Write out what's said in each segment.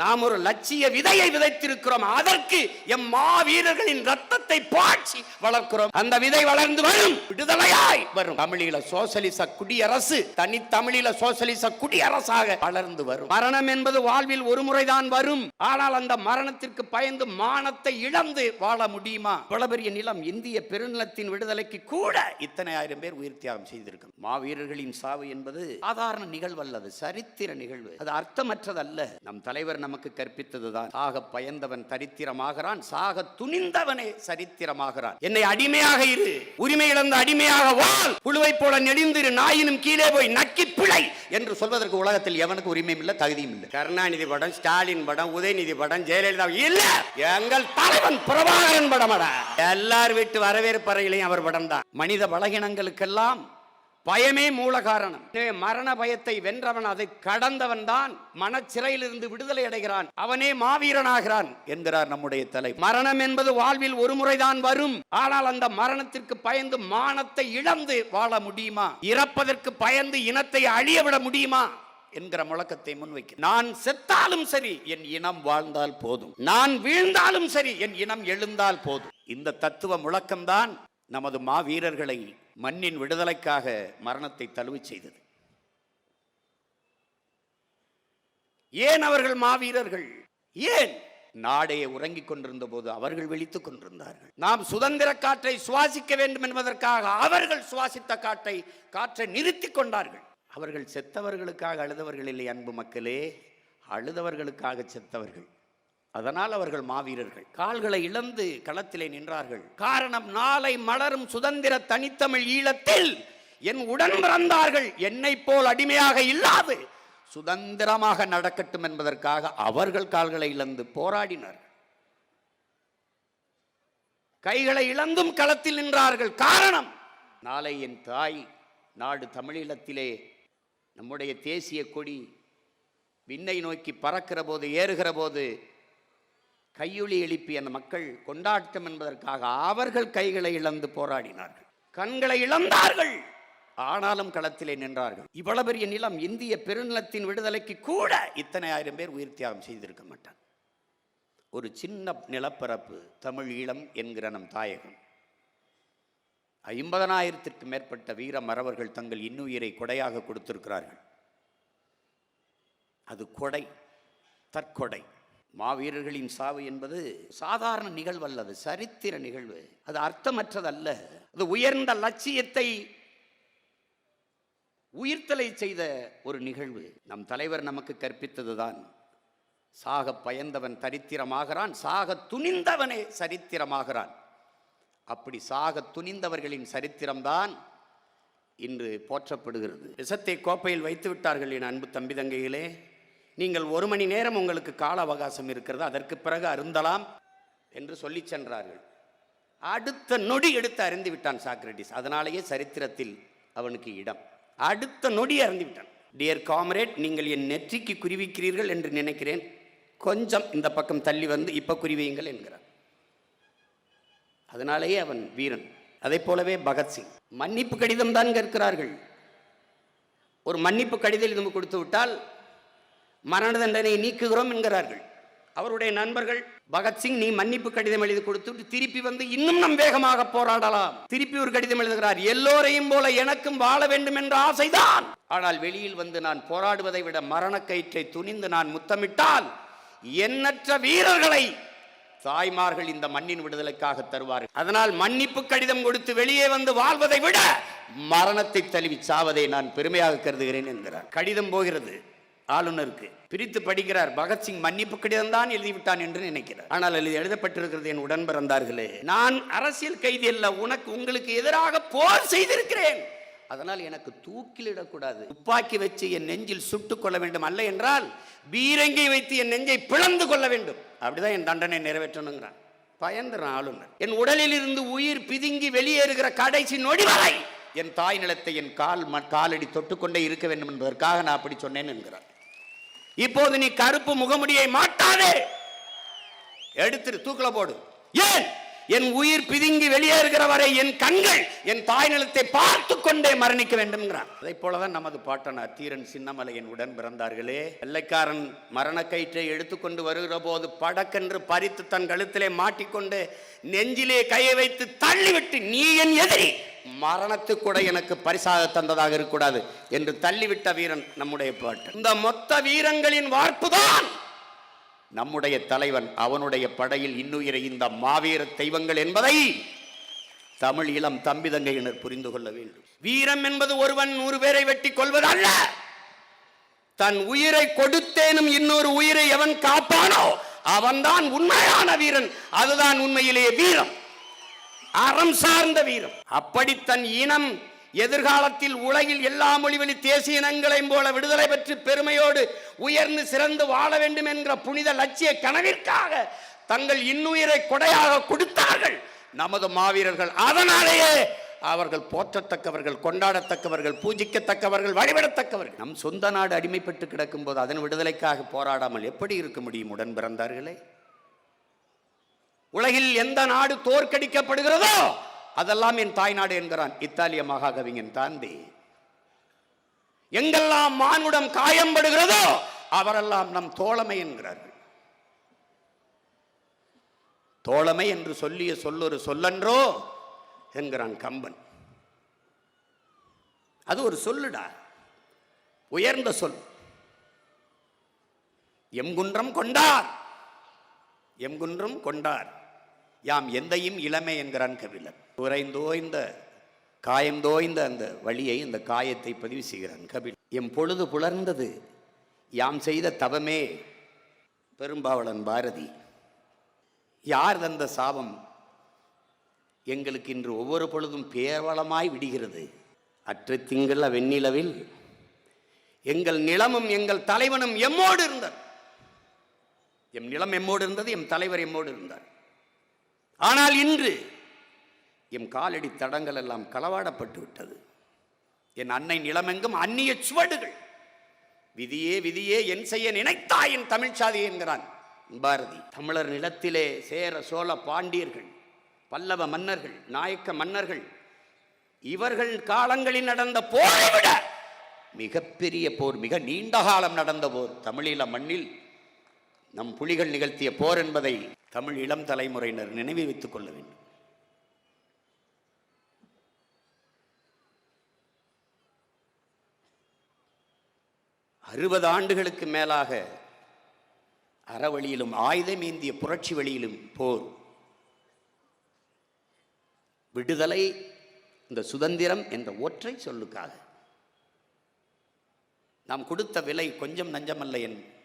நாம் ஒரு லட்சிய விதையை விதைத்திருக்கிறோம். அதற்கு எம் மாவீரர்களின் ரத்தத்தை பாய்ச்சி வளர்க்கிறோம். அந்த விதை வளர்ந்து வரும். விடுதலையாய் வரும். தமிழீழ சோசலிச குடியரசு தனி தமிழீழ சோசலிச குடியரசாக வளர்ந்து வரும். மரணம் என்பது வாழ்வில் ஒரு முறைதான் வரும். ஆனால் அந்த மரணத்திற்கு பயந்து மானத்தை இழந்து வாழ முடியுமா? இவ்வளவு பெரிய நிலம் இந்திய பெருநிலத்தின் விடுதலைக்கு கூட இத்தனை ஆயிரம் பேர் உயிர் தியாகம் செய்திருக்கும். மாவீரர்களின் சாவு என்பது சாதாரண நிகழ்வு அல்லது சரித்திர நிகழ்வு. அது அர்த்தமற்றதல்ல. நம் தலைவர் நமக்கு கற்பித்ததுதான். சாக பயந்தவன் தரித்திரமாகிறான். சாக துணிந்தவனே சரி சரித்திரமாகிறான் என்னை அடிமையாக இரு. உரிமை இழந்த அடிமையாக வாழ். புழுவை போல நெடிந்திரு நாயினும் கீழே போய் நக்கி பிழை என்று சொல்வதற்கு உலகத்தில் எவனுக்கு உரிமையும் இல்லை தகுதியும் இல்லை. கருணாநிதி படம் ஸ்டாலின் படம் உதயநிதி படம் ஜெயலலிதா இல்ல. எங்கள் தலைவன் பிரபாகரன் படம் எல்லார் வீட்டு வரவேற்பறையிலையும் அவர் படம் தான் மனித பலகீனங்களுக்கெல்லாம் பயமே மூல காரணம் மரண பயத்தை வென்றவன் அதை கடந்தவன் தான் மனச்சிறையிலிருந்து விடுதலை அடைகிறான் அவனே மாவீரனாகிறான் என்கிறார் நம்முடைய தலை. மரணம் என்பது வாழ்வில் ஒரு முறைதான் வரும். ஆனால் அந்த மரணத்திற்கு பயந்து மானத்தை இழந்து வாழ முடியுமா? இறப்பதற்கு பயந்து இனத்தை அழிய விட முடியுமா? என்கிற முழக்கத்தை முன்வைக்க. நான் செத்தாலும் சரி என் இனம் வாழ்ந்தால் போதும். நான் வீழ்ந்தாலும் சரி என் இனம் எழுந்தால் போதும். இந்த தத்துவ முழக்கம்தான் நமது மாவீரர்களை மண்ணின் விடுதலைக்காக மரணத்தை தழுவு செய்தது. ஏன் அவர்கள் மாவீரர்கள்? ஏன்? நாடே உறங்கிக் கொண்டிருந்த போது அவர்கள் விழித்துக் கொண்டிருந்தார்கள். நாம் சுதந்திர காற்றை சுவாசிக்க வேண்டும் என்பதற்காக அவர்கள் சுவாசித்த காற்றை காற்றை நிறுத்திக் கொண்டார்கள். அவர்கள் செத்தவர்களுக்காக அழுதவர்கள் இல்லை அன்பு மக்களே. அழுதவர்களுக்காக செத்தவர்கள். அதனால் அவர்கள் மாவீரர்கள். கால்களை இழந்து களத்திலே நின்றார்கள். காரணம் நாளை மலரும் சுதந்திர தனித்தமிழ் ஈழத்தில் என் உடன் பிறந்தார்கள். என்னை போல் அடிமையாக இல்லாது சுதந்திரமாக நடக்கட்டும் என்பதற்காக அவர்கள் கால்களை இழந்து போராடினார்கள். கைகளை இழந்தும் களத்தில் நின்றார்கள். காரணம் நாளை என் தாய் நாடு தமிழீழத்திலே நம்முடைய தேசிய கொடி விண்ணை நோக்கி பறக்கிற போது ஏறுகிற போது கையொளி எழுப்பி அந்த மக்கள் கொண்டாட்டம் என்பதற்காக அவர்கள் கைகளை இழந்து போராடினார்கள். கண்களை இழந்தார்கள். ஆனாலும் களத்திலே நின்றார்கள். இவ்வளவு பெரிய நிலம் இந்திய பெருநிலத்தின் விடுதலைக்கு கூட இத்தனை ஆயிரம் பேர் உயிர் தியாகம் செய்திருக்க மாட்டார் ஒரு சின்ன நிலப்பரப்பு தமிழ் ஈழம் என்கிற நம் தாயகம். ஐம்பதனாயிரத்திற்கு மேற்பட்ட வீர மறவர்கள் தங்கள் இன்னுயிரை கொடையாக கொடுத்திருக்கிறார்கள். அது கொடை தற்கொடை. மாவீரர்களின் சாவு என்பது சாதாரண நிகழ்வு அது சரித்திர நிகழ்வு. அது அர்த்தமற்றதல்ல. அது உயர்ந்த லட்சியத்தை உயிர்த்தலை செய்த ஒரு நிகழ்வு. நம் தலைவர் நமக்கு கற்பித்ததுதான். சாக பயந்தவன் தரித்திரமாகிறான் சாக துணிந்தவனே சரித்திரமாகிறான். அப்படி சாக துணிந்தவர்களின் சரித்திரம்தான் இன்று போற்றப்படுகிறது. விஷத்தை கோப்பையில் வைத்து விட்டார்கள் என் அன்பு தம்பி தங்கைகளே. நீங்கள் ஒரு மணி நேரம் உங்களுக்கு கால அவகாசம் இருக்கிறது அதற்கு பிறகு அருந்தலாம் என்று சொல்லி சென்றார்கள். அடுத்த நொடி எடுத்து அறிந்து விட்டான் சாக்ரட்டிஸ் அதனாலேயே சரித்திரத்தில் அவனுக்கு இடம். அடுத்த நொடி அறிந்து விட்டான். டியர் காம்ரேட் நீங்கள் என் நெற்றிக்கு குறிவிக்கிறீர்கள் என்று நினைக்கிறேன். கொஞ்சம் இந்த பக்கம் தள்ளி வந்து இப்போ குறிவியுங்கள் என்கிறான் அதனாலேயே அவன் வீரன். அதை போலவே பகத்சிங் மன்னிப்பு கடிதம் தான் கேட்கிறார்கள் ஒரு மன்னிப்பு கடிதம் நம்ம கொடுத்து விட்டால் மரண தண்டனை நீக்குகிறோம் என்கிறார்கள். அவருடைய நண்பர்கள் பகத்சிங் நீ மன்னிப்பு கடிதம் எழுதி கொடுத்து திருப்பி வந்து இன்னும் நம் வேகமாக போராடலாம். திருப்பி ஒரு கடிதம் எழுதுகிறார் எல்லோரையும் போல எனக்கும் வாழ வேண்டும் என்ற ஆசைதான். ஆனால் வெளியில் வந்து நான் போராடுவதை விட மரணக்கயிற்றை துணிந்து நான் முத்தமிட்டால் எண்ணற்ற வீரர்களை தாய்மார்கள் இந்த மண்ணின் விடுதலைக்காக தருவார்கள். அதனால் மன்னிப்பு கடிதம் கொடுத்து வெளியே வந்து வாழ்வதை விட மரணத்தை தழுவி சாவதை நான் பெருமையாக கருதுகிறேன் என்கிறார். கடிதம் போகிறது. ஆளுநருக்கு பிரித்து படிக்கிறார். பகத்சிங் மன்னிப்பு கடிதம் தான் எழுதிவிட்டான் என்று நினைக்கிறார். ஆனால் அதில் எழுதப்பட்டிருக்கிறது என் உடன் பிறந்தார்களே நான் அரசியல் கைதி அல்ல. உனக்கு உங்களுக்கு எதிராக போர் செய்திருக்கிறேன். அதனால் எனக்கு தூக்கிலிடக்கூடாது துப்பாக்கி வச்சு என் நெஞ்சில் சுட்டுக் கொள்ள வேண்டும் அல்ல என்றால் பீரங்கை வைத்து என் நெஞ்சை பிளந்து கொள்ள வேண்டும். அப்படிதான் என் தண்டனை நிறைவேற்றணுங்கிறான். பயந்துறான் ஆளுநர் என் உடலில் இருந்து உயிர் பிதுங்கி வெளியேறுகிற கடைசி நொடி வரை என் தாய் நிலத்தை என் கால் காலடி தொட்டுக்கொண்டே இருக்க வேண்டும் என்பதற்காக நான் அப்படி சொன்னேன் என்கிறார். இப்போது நீ கருப்பு முகமுடியை மாட்டாதே. எடுத்துரு தூக்கில போடு. ஏன்? என் உயிர் பிதுங்கி வெளியேறுகிற வரை என் கண்கள் என் தாய் நிலத்தை பார்த்து கொண்டே மரணிக்க வேண்டும்ங்கிறான் அதை போலதான் நமது பாட்டனார் தீரன் சின்னமலையின் உடன் பிறந்தார்களே. வெள்ளைக்காரன் மரண கயிற்றை எடுத்துக்கொண்டு வருகிற போது படக்கென்று பறித்து தன் கழுத்திலே மாட்டிக்கொண்டு நெஞ்சிலே கையை வைத்து தள்ளிவிட்டு நீ என் எதிரி! மரணத்து கூட எனக்கு பரிசாக தந்ததாக இருக்கக்கூடாது என்று தள்ளிவிட்ட வீரன் நம்முடைய பாட்டு இந்த மொத்த வீரங்களின் வார்ப்புதான் நம்முடைய தலைவன் அவனுடைய படையில் இன்னுயிரை இந்த மாவீர தெய்வங்கள் என்பதை தமிழ் இளம் தம்பி தங்கையினர் புரிந்து கொள்ள வேண்டும். வீரம் என்பது ஒருவன் நூறு பேரை வெட்டி கொள்வது அல்ல தன் உயிரை கொடுத்தேனும் இன்னொரு உயிரை எவன் காப்பானோ அவன்தான் உண்மையான வீரன். அதுதான் உண்மையிலேயே வீரம். அறம் சார்ந்த வீரம். அப்படி தன் இனம் எதிர்காலத்தில் உலகில் எல்லா மொழிவெளி தேசிய இனங்களையும் போல விடுதலை பெற்று பெருமையோடு உயர்ந்து சிறந்து வாழ வேண்டும் என்கிற புனித லட்சிய கனவிற்காக தங்கள் இன்னுயிரை கொடையாக கொடுத்தார்கள். நமது மாவீரர்கள் அதனாலேயே அவர்கள் போற்றத்தக்கவர்கள் கொண்டாடத்தக்கவர்கள் பூஜிக்கத்தக்கவர்கள் வழிபடத்தக்கவர்கள். நம் சொந்த நாடு அடிமைப்பட்டு கிடக்கும் போது அதன் விடுதலைக்காக போராடாமல் எப்படி இருக்க முடியும்? உடன் பிறந்தார்களே. உலகில் எந்த நாடு தோற்கடிக்கப்படுகிறதோ அதெல்லாம் என் தாய்நாடு என்கிறான். இத்தாலிய மகாகவிஞன் தாண்டி எங்கெல்லாம் மானுடம் காயம்படுகிறதோ அவரெல்லாம் நம் தோழமை என்கிறார்கள். தோழமை என்று சொல்லிய சொல்லொரு சொல்லன்றோ என்கிறான் கம்பன். அது ஒரு சொல்லுடா. உயர்ந்த சொல். எம்குன்றம் கொண்டார். எம்குன்றம் கொண்டார். யாம் எந்தையும் இளமை என்கிறான் கபிலன் உறைந்தோய்ந்த காயந்தோய்ந்த அந்த வழியை அந்த காயத்தை பதிவு செய்கிறான் கபில் எம் பொழுது புலர்ந்தது யாம் செய்த தவமே பெரும்பாவளன் பாரதி. யார் தந்த சாபம் எங்களுக்கு இன்று ஒவ்வொரு பொழுதும் பேரவளமாய் விடுகிறது. அற்று திங்கள வெண்ணிலவில் எங்கள் நிலமும் எங்கள் தலைவனும் எம்மோடு இருந்தார் எம் நிலம் எம்மோடு இருந்தது எம் தலைவர் எம்மோடு இருந்தார். ஆனால் இன்று எம் காலடி தடங்கள் எல்லாம் களவாடப்பட்டு விட்டது. என் அன்னை நிலமெங்கும் அந்நிய சுவடுகள். விதியே விதியே என் செய்ய நினைத்தாய் என் தமிழ்ச்சாதி என்கிறான் பாரதி. தமிழர் நிலத்திலே சேர சோழ பாண்டியர்கள் பல்லவ மன்னர்கள் நாயக்க மன்னர்கள் இவர்கள் காலங்களில் நடந்த போரை விட மிகப்பெரிய போர் மிக நீண்ட காலம் நடந்த போர் தமிழீழ மண்ணில் நம் புலிகள் நிகழ்த்திய போர் என்பதை தமிழ் இளம் தலைமுறையினர் நினைவு வைத்துக் கொள்ள வேண்டும். அறுபது ஆண்டுகளுக்கு மேலாக அறவழியிலும் ஆயுதம் ஏந்திய புரட்சி வழியிலும் போர். விடுதலை இந்த சுதந்திரம் என்ற ஒற்றை சொல்லுக்காக. நாம் கொடுத்த விலை கொஞ்சம் நஞ்சமல்ல என்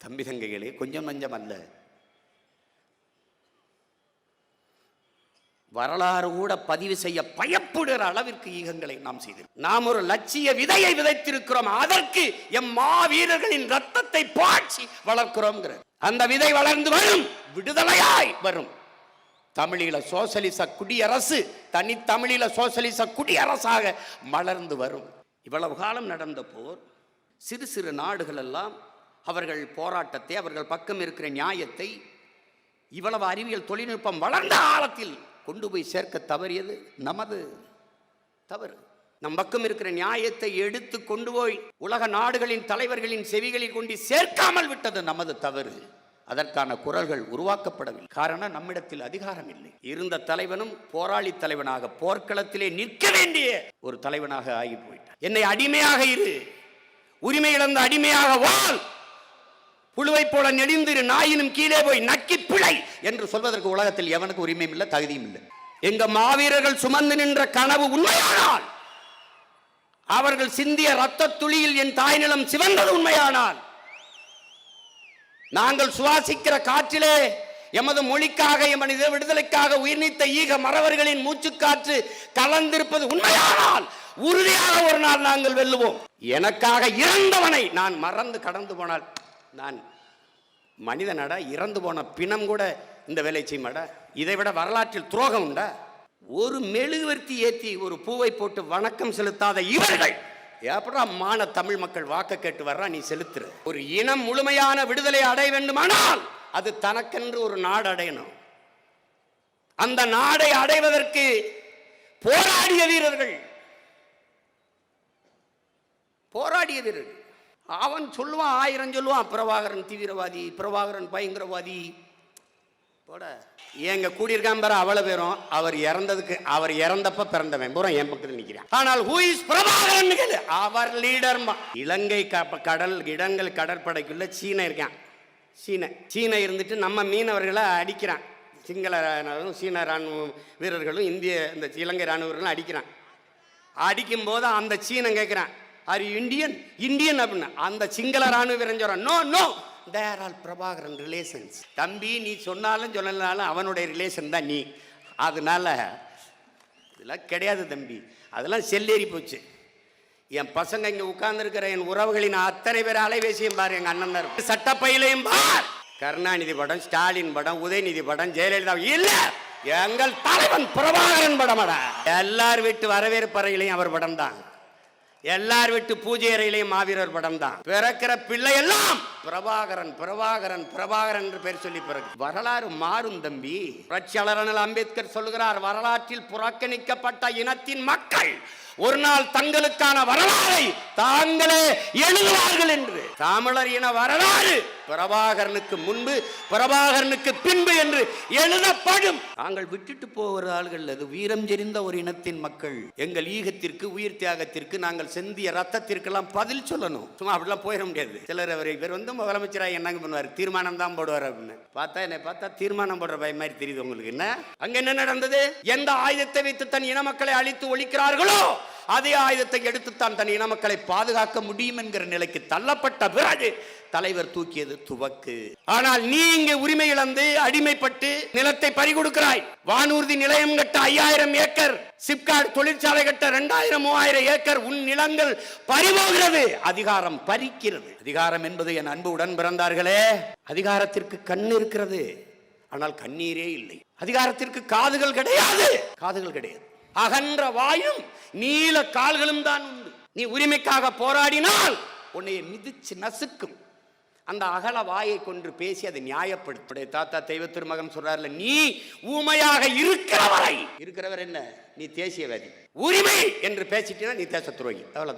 தம்பி தங்கைகளே கொஞ்சம் நஞ்சம் அல்ல வரலாறு கூட பதிவு செய்ய பயப்படுகிற அளவிற்கு ஈகங்களை நாம் செய்து நாம் ஒரு லட்சிய விதையை விதைத்திருக்கிறோம் அதற்கு எம் மாவீரர்களின் ரத்தத்தை பாய்ச்சி வளர்க்கிறோம் அந்த விதை வளர்ந்து வரும் விடுதலையாய் வரும். தமிழீழ சோசலிச குடியரசு தனி தமிழீழ சோசலிச குடியரசாக மலர்ந்து வரும். இவ்வளவு காலம் நடந்த போர் சிறு சிறு நாடுகள் எல்லாம் அவர்கள் போராட்டத்தை அவர்கள் பக்கம் இருக்கிற நியாயத்தை இவ்வளவு அறிவியல் தொழில்நுட்பம் வளர்ந்த காலத்தில் கொண்டு போய் சேர்க்க தவறியது நமது தவறு. நம் பக்கம் இருக்கிற நியாயத்தை எடுத்து கொண்டு போய் உலக நாடுகளின் தலைவர்களின் செவிகளில் கொண்டு சேர்க்காமல் விட்டது நமது தவறு. அதற்கான குரல்கள் உருவாக்கப்படவில்லை. காரணம் நம்மிடத்தில் அதிகாரம் இல்லை. இருந்த தலைவனும் போராளி தலைவனாக போர்க்களத்திலே நிற்க வேண்டிய ஒரு தலைவனாக ஆகி போயிட்டான். என்னை அடிமையாக இரு. உரிமை இழந்த அடிமையாக வாழ். புழுவை போல நெடிந்திரு நாயினும் கீழே போய் நக்கி பிழை என்று சொல்வதற்கு உலகத்தில் எவனுக்கு உரிமையும் இல்லை தகுதியும் இல்லை. எங்க மாவீரர்கள் சுமந்து நின்ற கனவு உண்மையானால் அவர்கள் சிந்திய ரத்த துளியில் என் தாய் நிலம் சிவந்தது உண்மையானால் நாங்கள் சுவாசிக்கிற காற்றிலே எமது மொழிக்காக எமது விடுதலைக்காக உயிர்நீத்த ஈக மறவர்களின் மூச்சுக்காற்று கலந்திருப்பது உண்மையானால் உறுதியாக ஒரு நாள் நாங்கள் வெல்லுவோம். எனக்காக இறந்தவனை நான் மறந்து கடந்து போனால் நான் மனிதனடா இறந்து போன பிணம் கூட இந்த வேலை செய்யுமாடா? இதை விட வரலாற்றில் துரோகம் உண்டா? ஒரு மெழுகுவர்த்தி ஏத்தி ஒரு பூவை போட்டு வணக்கம் செலுத்தாத இவர்கள்! எப்படா மான தமிழ் மக்கள் வாக்க கேட்டு வர்றா நீ செலுத்துற? ஒரு இனம் முழுமையான விடுதலை அடைய வேண்டுமானால் அது தனக்கென்று ஒரு நாடு அடையணும். அந்த நாடை அடைவதற்கு போராடிய வீரர்கள்! போராடிய வீரர்கள்! அவன் சொல்லுவான் ஆயிரம் சொல்லுவான் பிரபாகரன் தீவிரவாதி பிரபாகரன் பயங்கரவாதி. போட. எங்க கூடியிருக்கான் பாரு அவ்வளவு பேரும். அவர் இறந்ததுக்கு அவர் இறந்தப்ப பிறந்தவன். பூரா என் பக்கத்தில் நிற்கிறான் ஆனால் ஹூ இஸ் பிரபாகரன் கேளு. அவர் லீடர் இலங்கை க- கடல் இடங்கள் கடற்படைக்குள்ள சீன இருக்கான். சீன. சீன இருந்துட்டு நம்ம மீனவர்களை அடிக்கிறான். சிங்கள சீன ராணுவ வீரர்களும் இந்திய இந்த இலங்கை ராணுவர்களும் அடிக்கிறான். அடிக்கும்போது அந்த சீனம் கேட்குறான் ஆர் இந்தியன் இந்தியன் அப்படின்னு அந்த சிங்கள ராணுவ வீரன் no no there all Prabhakaran relations தம்பி நீ சொன்னாலும் சொல்லனாலும் அவனுடைய ரிலேஷன் தான் நீ. அதனால இதெல்லாம் கிடையாது தம்பி. அதெல்லாம் செல்லேறி போச்சு. என் பசங்க இங்கே உட்கார்ந்துருக்கிற என் உறவுகளின் அத்தனை பேர் அலைபேசியும் பாரு எங்கள் அண்ணன் தான் சட்டப்பையிலையும் பார். கருணாநிதி படம் ஸ்டாலின் படம் உதயநிதி படம் ஜெயலலிதா இல்லை எங்கள் தலைவன் பிரபாகரன் படமடா. எல்லார் வீட்டு வரவேற்பறையிலையும் அவர் படம் தான் எல்லார் வீட்டு பூஜை அறையிலையும் மாவீரர் படம் தான் பிறக்கிற பிள்ளை எல்லாம் பிரபாகரன் பிரபாகரன் பிரபாகரன் என்று பெயர் சொல்லி பிறகு. வரலாறு மாறும் தம்பி. புரட்சியாளர் அம்பேத்கர் சொல்கிறார் வரலாற்றில் புறக்கணிக்கப்பட்ட இனத்தின் மக்கள் ஒரு நாள் தங்களுக்கான வரலாறை தாங்களே எழுதுவார்கள் என்று. தமிழர் இன வரலாறு பிரபாகரனுக்கு முன்பு பிரபாகரனுக்கு பின்பு என்று எழுதப்படும். நாங்கள் விட்டுட்டு போகிற ஆள்கள் அது. வீரம் செறிந்த ஒரு இனத்தின் மக்கள். எங்கள் ஈகத்திற்கு உயிர் தியாகத்திற்கு நாங்கள் செந்திய ரத்தத்திற்கெல்லாம் பதில் சொல்லணும். சும்மா அப்படிலாம் போயிட முடியாது. சிலர் அவர் இவர் வந்து முதலமைச்சராக என்னங்க பண்ணுவார்? தீர்மானம் தான் போடுவார் அப்படின்னு. பார்த்தா என்னை பார்த்தா தீர்மானம் போடுற பய மாதிரி தெரியுது உங்களுக்கு. என்ன? அங்க என்ன நடந்தது? எந்த ஆயுதத்தை வைத்து தன் இன மக்களை அழித்து ஒழிக்கிறார்களோ? அதே ஆயுதத்தை எடுத்துத்தான் தன் இன மக்களை பாதுகாக்க முடியும் என்கிற நிலைக்கு தள்ளப்பட்ட பிறகு தலைவர் தூக்கியது துவக்கு. ஆனால் நீ இங்க உரிமை இழந்து அடிமைப்பட்டு நிலத்தை பறிகொடுக்கிறாய். வானூர்தி நிலையம் கட்ட ஐயாயிரம் ஏக்கர் சிப்காட் தொழிற்சாலை கட்ட ரெண்டாயிரம் மூவாயிரம் ஏக்கர் உன் நிலங்கள் பறிபோகிறது. அதிகாரம் பறிக்கிறது. அதிகாரம் என்பது என் அன்பு உடன் பிறந்தார்களே. அதிகாரத்திற்கு கண் இருக்கிறது ஆனால் கண்ணீரே இல்லை. அதிகாரத்திற்கு காதுகள் கிடையாது. காதுகள் கிடையாது. அகன்ற வாயும் நீல கால்களும் தான் உண்டு. நீ உரிமைக்காக போராடினால் உன்னை மிதிச்சு நசுக்கும். அந்த அகல வாயை கொன்று பேசி அதை நியாயப்படுத்துடைய தாத்தா தெய்வ திருமகன் சொல்றாருல நீ ஊமையாக இருக்கிறவரை. இருக்கிறவர் என்ன? நீ தேசியவாதி. உரிமை என்று பேசிட்டீங்கன்னா நீ தேச துரோகி அவ்வளவுதான்.